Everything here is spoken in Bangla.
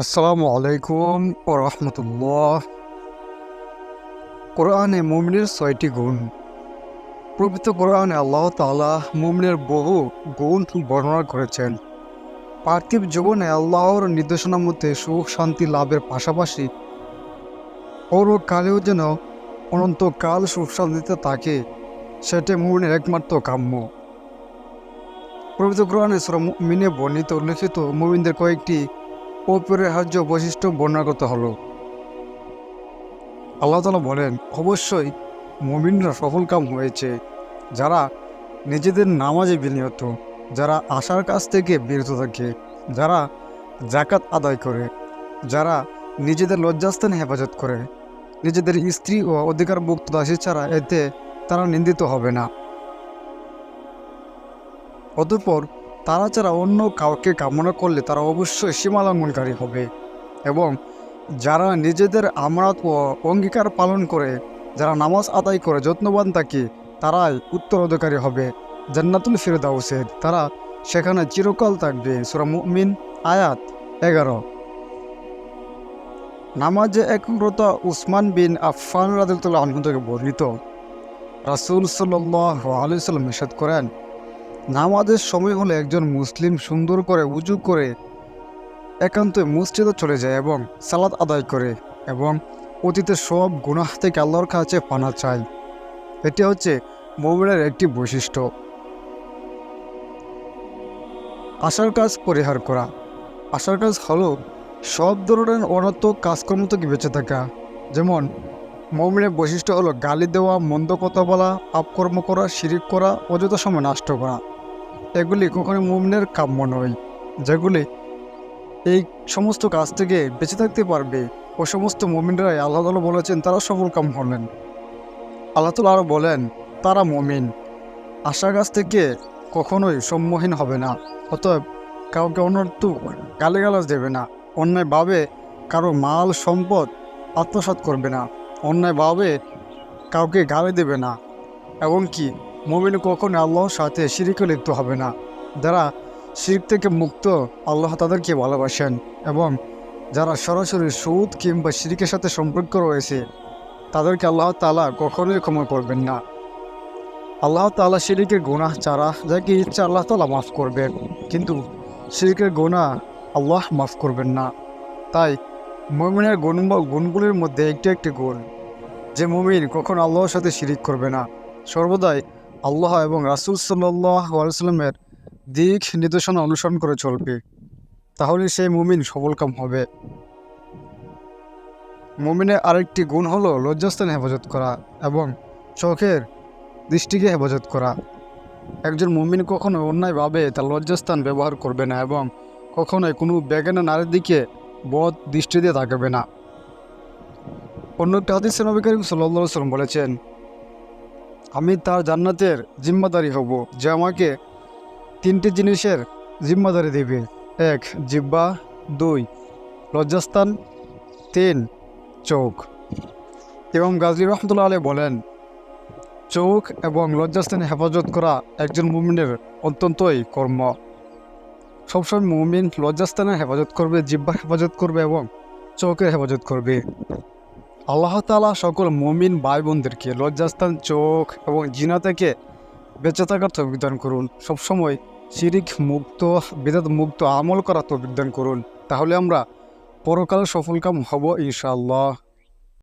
আসসালামু আলাইকুম ও রহমতুল্লাহ। কোরআনে মুমিনের ছয়টি গুণ। প্রকৃত কোরআনে আল্লাহ তাআলা মুমিনের বহু গুণ বর্ণনা করেছেন। পার্থিব জীবনে আল্লাহর নির্দেশনার মধ্যে সুখ শান্তি লাভের পাশাপাশি পরকালেও যেন অনন্তকাল সুখ শান্তিতে থাকে, সেটা মুমিনের একমাত্র কাম্য। প্রকৃত কোরআনে মিনে বর্ণিত, উল্লেখিত মুমিনদের কয়েকটি অপরিহার্য বৈশিষ্ট্য বর্ণনা করতে হলো। আল্লাহ তালা বলেন, অবশ্যই মুমিনরা সফল কাম হয়েছে। যারা নিজেদের নামাজে বিনিয়ত, যারা আশার কাছ থেকে বিরত থাকে, যারা জাকাত আদায় করে, যারা নিজেদের লজ্জাস্থানে হেফাজত করে, নিজেদের স্ত্রী ও অধিকার মুক্ত দাসী ছাড়া এতে তারা নিন্দিত হবে না। অতঃপর তারা ছাড়া অন্য কাউকে কামনা করলে তারা অবশ্যই সীমালঙ্ঘনকারী হবে। এবং যারা নিজেদের আমানত ও অঙ্গীকার পালন করে, যারা নামাজ আদায় করে যত্নবান থাকে, তারাই উত্তরাধিকারী হবে। জান্নাতুল ফিরদাউসের তারা সেখানে চিরকাল থাকবে। সুরা মুমিন, আয়াত এগারো। নামাজে একগ্রতা উসমান বিন আফফান রাদিল্লাহ থেকে বর্ণিত। রাসুল সাল্লাহ আলাইসাল্লাম নিষেধ করেন নামাজের সময় হলে একজন মুসলিম সুন্দর করে উজু করে একান্ত মসজিদে চলে যায় এবং সালাদ আদায় করে এবং অতীতের সব গুনাহ থেকে আল্লাহর কাছে পানা চায়। এটি হচ্ছে মোমিনের একটি বৈশিষ্ট্য। আশার কাজ পরিহার করা। আশার কাজ হলো সব ধরনের অনর্থক কাজকর্ম থেকে বেঁচে থাকা। যেমন মৌমিনের বৈশিষ্ট্য হলো গালি দেওয়া, মন্দ কথা বলা আপকর্ম করা, শিরিক করা, অযথা সময় নষ্ট করা। এগুলি কখনো মুমিনের কাম্য নয়। যেগুলি এই সমস্ত কাজ থেকে বেঁচে থাকতে পারবে ও সমস্ত মুমিনরাই আল্লাহ তালা বলেছেন, তারা সফল কাম হলেন। আল্লাহ তালা আরও বলেন, তারা মমিন। আশা গাছ থেকে কখনোই সম্মুখীন হবে না, অতএব কাউকে অনর্থক গালিগালাজ দেবে না। অন্যায়ভাবে কারও মাল, সম্পদ আত্মসাৎ করবে না। অন্যায়ভাবে কাউকে গালি দেবে না। এবং কি, মমিন কখনো আল্লাহর সাথে শিরিকে লিপ্ত হবে না। যারা শিরিক থেকে মুক্ত, আল্লাহ তাদেরকে ভালোবাসেন এবং যারা সরাসরি সুদ কিংবা শিরিকের সাথে সম্পর্ক রয়েছে, তাদেরকে আল্লাহ তালা কখনোই ক্ষমা করবেন না। আল্লাহ তালা শিরিকের গুনাহ চারা যাকে ইচ্ছা আল্লাহ তালা মাফ করবেন, কিন্তু শিরিকের গোনা আল্লাহ মাফ করবেন না। তাই মমিনের গুণ গুণগুলির মধ্যে একটি একটি গুণ। যে মমিন কখন আল্লাহর সাথে শিরিক করবে না। সর্বদাই আল্লাহ এবং রাসুল সাল্লাহ দিক নির্দেশনা অনুসরণ করে চলবে। তাহলে সেই মুমিন সফলকাম হবে। মুমিনের আরেকটি গুণ হলো লজ্জাস্থান হেফাজত করা এবং চোখের দৃষ্টিকে হেফাজত করা। একজন মুমিন কখনো অন্যায়ভাবে তার লজ্জাস্থান ব্যবহার করবে না এবং কখনোই কোনো বেগানা নারীর দিকে বধ দৃষ্টি দিয়ে তাকাবে না। অন্য একটা হাদিস নবী করিম সাল্লা সাল্লাম বলেছেন, আমি তার জান্নাতের জিম্মাদারি হব, যে আমাকে তিনটি জিনিসের জিম্মাদারি দেবে। এক জিব্বা দুই, লজ্জাস্থান, তিন, চোখ। এবং গাজী রহমতুল্লাহ আলী বলেন, চোখ এবং লজ্জাস্থানে হেফাজত করা একজন মুমিনের অত্যন্তই কর্ম। সবসময় মুমিন লজ্জাস্থানের হেফাজত করবে জিব্বা হেফাজত করবে এবং চোখের হেফাজত করবে। আল্লাহ তালা সকল মুমিন ভাই বোনদেরকে লজ্জাস্থান, চোখ এবং জিনা থেকে বেঁচে থাকার তবিদান করুন। সবসময় শিরিক মুক্ত, বেদাত মুক্ত আমল করার তবিদান করুন। তাহলে আমরা পরকালে সফলকাম হব ইনশাআল্লাহ।